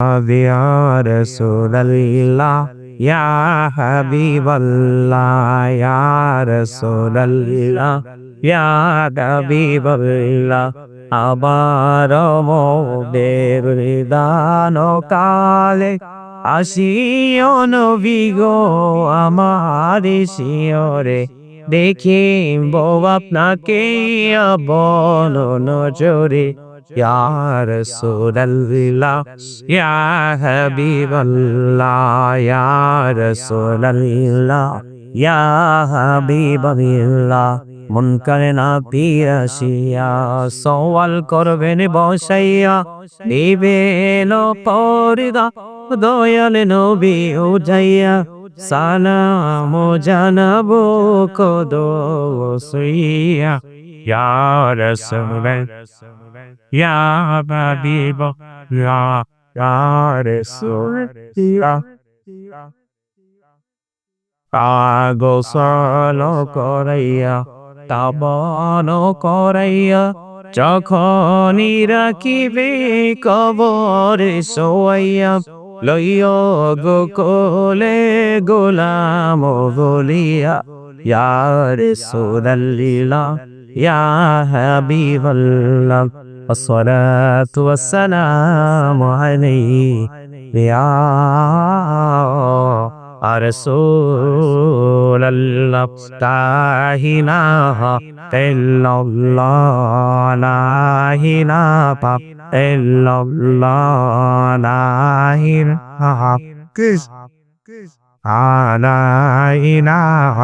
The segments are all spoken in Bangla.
يا رسول الله يا حبيب الله يا رسول الله يا حبيب الله আবার মোদের দান কালে আসিও নবী গো আমার শিওরে দেখিব আপনাকে বন নজরে ইয়া রাসূলুল্লাহ ইয়া হাবিবাল্লাহ ইয়া রাসূলুল্লাহ ইয়া হাবিবাল্লাহ মন করে না পিয়াসিয়া, সওয়াল করবেন বসাইয়া, নিবেন পরিদা, দয়াল নবী উঠাইয়া সালাম জানাব কদ সইয়া। ইয়া রাসূলুল্লাহ ইয়া হাবিব ইয়া ইয়া রাসূলুল্লাহ গোসল করাইয়া তাবন করাইয়া যখনই রাখিবে কবর সোয়াইয়া লইয় কোলে গোলাম বলিয়া ইয়ার সুদল্লিলা يا حبيب الله والصلاة والسلام عليه يا رسول الله. لا إله إلا الله لا إله إلا الله لا إله لا إله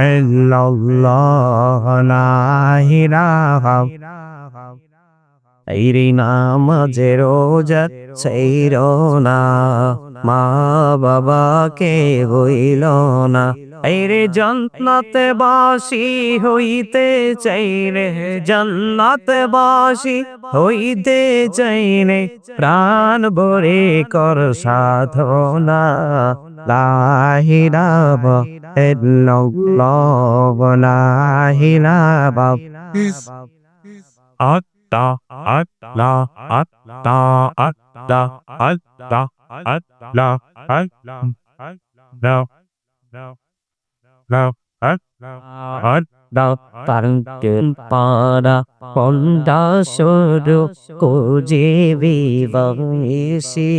إلا الله لا إله এই নামাজে রোজা সেই না মা বাবাকে হইল না এই রে জন্নাতে বাসি হইতে চাইলে জন্নাতে বাসি হইতে চাইলে প্রাণ ভরে কর সাধনা লাহিরাব এল্লাহ লাহিরাব আত্মা আত্মা আত্মা আত্মা আত্মা আত্মা আত্মা No. No. No. পারঙ্কেল পাড়া পন্ডা সরু কোজে বিবাসী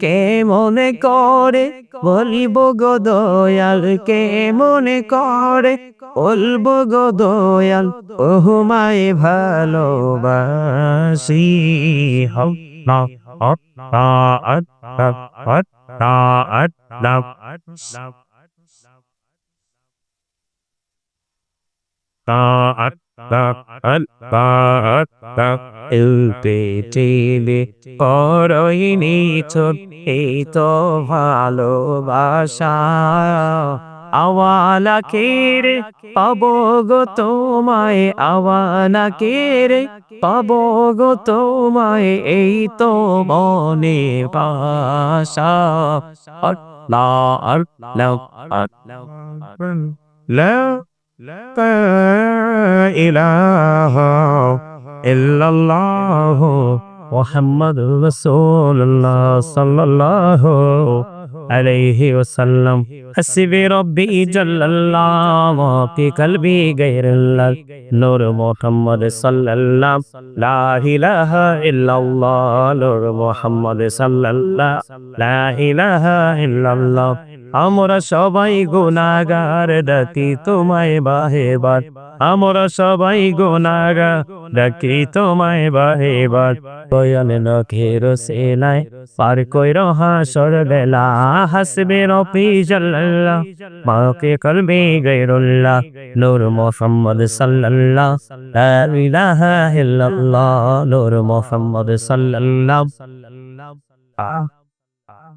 কে মনে করে বলিব গো দয়াল কে মনে করে বলব গো দয়াল ওহুমায় ভালোবাসি Ho. No. Up. Ta. At. Ta. At. করইনি এই তো ভালোবাসা আওয়ালা কেরে পাবো গো তোমায় আওয়ালা কেরে পাবো গো তোমায় এই তো মনে পাশা লা আর লাউ ইলাহা ইল্লাল্লাহ মুহাম্মদ রাসূলুল্লাহ সাল্লাল্লাহু আলাইহি ওয়াসাল্লাম। হাসবি রব্বি জাল্লাল্লাহ ফি কলবি গায়রুল্লাহ। নূর মুহাম্মদ সাল্লাল্লাহ লা ইলাহা ইল্লাল্লাহ। নূর মুহাম্মদ সাল্লাল্লাহ লা ইলাহা ইল্লাল্লাহ। আমরা সবাই গুণাগার ডাকি তোমায় বাহেবার আমরা সবাই গুণাগার ডাকি তোমায় বাহে বাদ। কয়ন নখের সেলায় পার কইর হাসর বেলা। হাসবে রফি জাল্লাল্লাহ, মাকে কলবে গায়রুল্লাহ। নূর মুহাম্মদ সাল্লাল্লাহ, লা ইলাহা ইল্লাল্লাহ। নূর মুহাম্মদ সাল্লাল্লাহ। আহ।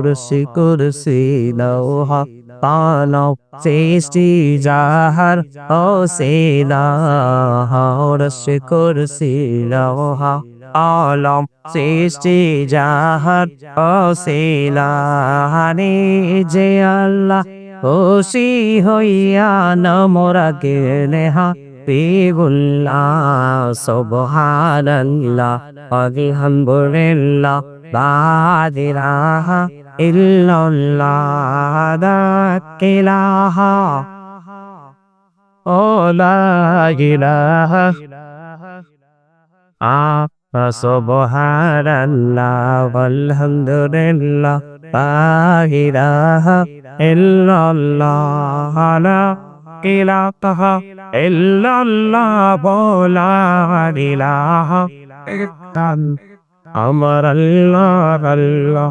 হুরসি কুরসি লৌহ পালক সৃষ্টি যাহার ও সেলা হুরসি কুরসি লৌহ আলম সৃষ্টি যাহার ও সেলা যে আল্লাহ খুশি হইয়া নমরা গেলে হা বিগুল্লাহ সুবহানাল্লাহ আলহামদুলিল্লাহ ইল্লাল্লাহ লা ইলাহা ও লা ইলাহা আ সুবহানাল্লাহ আলহামদুলিল্লাহ লা ইলাহা ইল্লাল্লাহ লা আমার আল্লাহ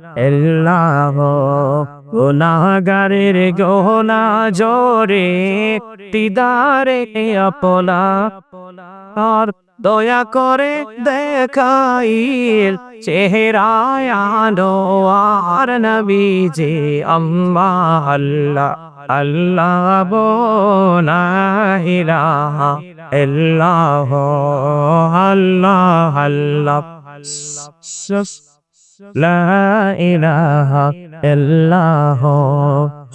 ইল্লাল্লাহ গুনাহগারের গোনা জোরে, দিদারে আপনা। আর দয়া করে দেখাইল চেহারায় আর নবীজি আল্লাহ আল্লাহ আল্লাহ বোনা ইলাহা ইল্লাহ, আল্লাহ আল্লাহ। লা ইলাহা ইল্লাহ।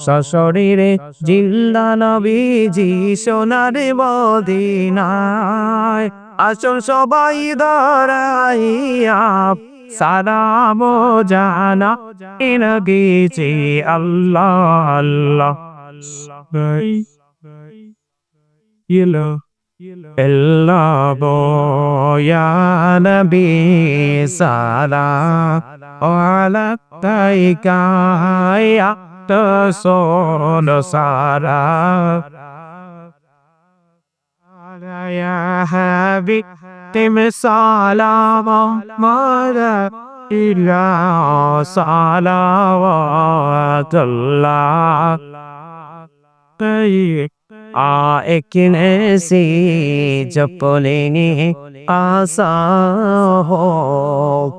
সশরীরে জিন্দা নবীজি সোনার মদিনায়। আসুন সবাই দাঁড়াইয়া সালাম জানা ইনগিছি আল্লাহ আল্লাহ। ইলো الله يا نبي سلام عليك يا رسول سلام يا حبيب आकिन सी चपलिनी आसा हो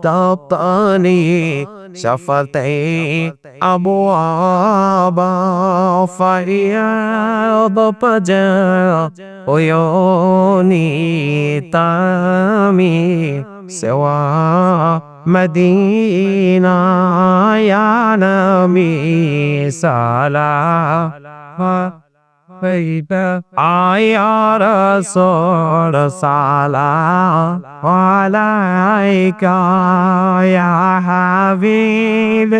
तपनी शफत अबो आबा फरियाब पज ओयोनी तामी सेवा मदीना या नमी साला يا رسول صلاة عليك يا حبيب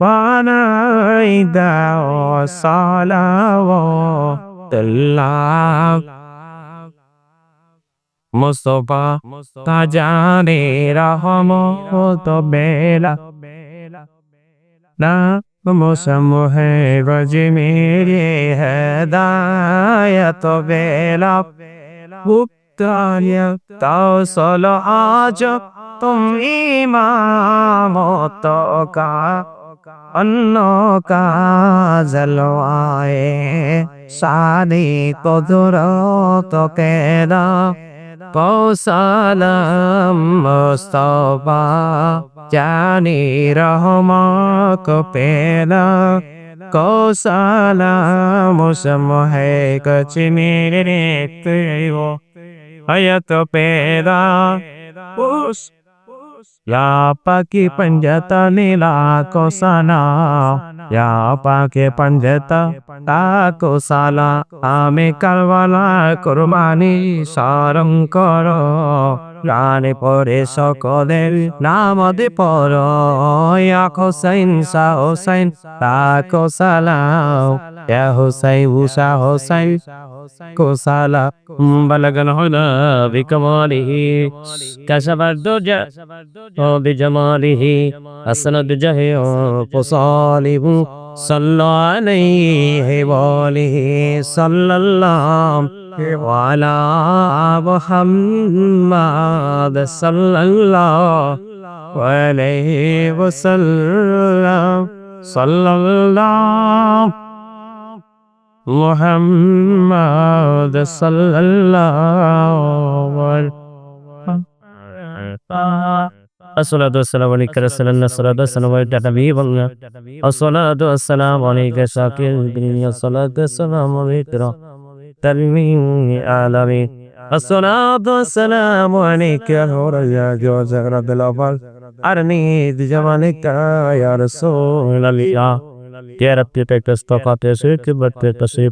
ونيدا صلوات الله মুস্তফা তাজানে রহমত বেলা না موسم ہے بج میری ہدایت بیلا تو بیلا توسل آج تم امام تو کا انو کا جلوائے شادی کو درو تو کہنا کو سالم مصطفیٰ۔ جانی رحما کو پیدا کو سالا موسم ہے کچھ نیریت وہ حیت پیدا اس یا پاکی پنجتا نیلا کو سانا یا پاکی پنجتا تا کو سالا آمے کروالا قربانی سارم کرو প্রাণে পরে সকলের নামদে পর ইয়া হোসাইন সা হোসাইন তাকো সালাম ইয়া হোসাইন উষা হোসাইন কো সালা বলগন হুনা বিকমালিহি কাশাবার দুজা وبجماله أسند جهه فصاله صلى عليه وآله صلى الله وعلى محمد صلى الله عليه وسلم صلى الله محمد صلى الله عليه الصلاة والسلام عليك رسول الله الصلاة والسلام عليك حبيب الله الصلاة والسلام عليك شاكر الدنيا الصلاة والسلام عليك ترمیم عالمی. الصلاة والسلام عليك يا نور يا جوز رب الأول أرني بجمالك يا رسول الله يا رب تیرے پیکس تو قاتے سے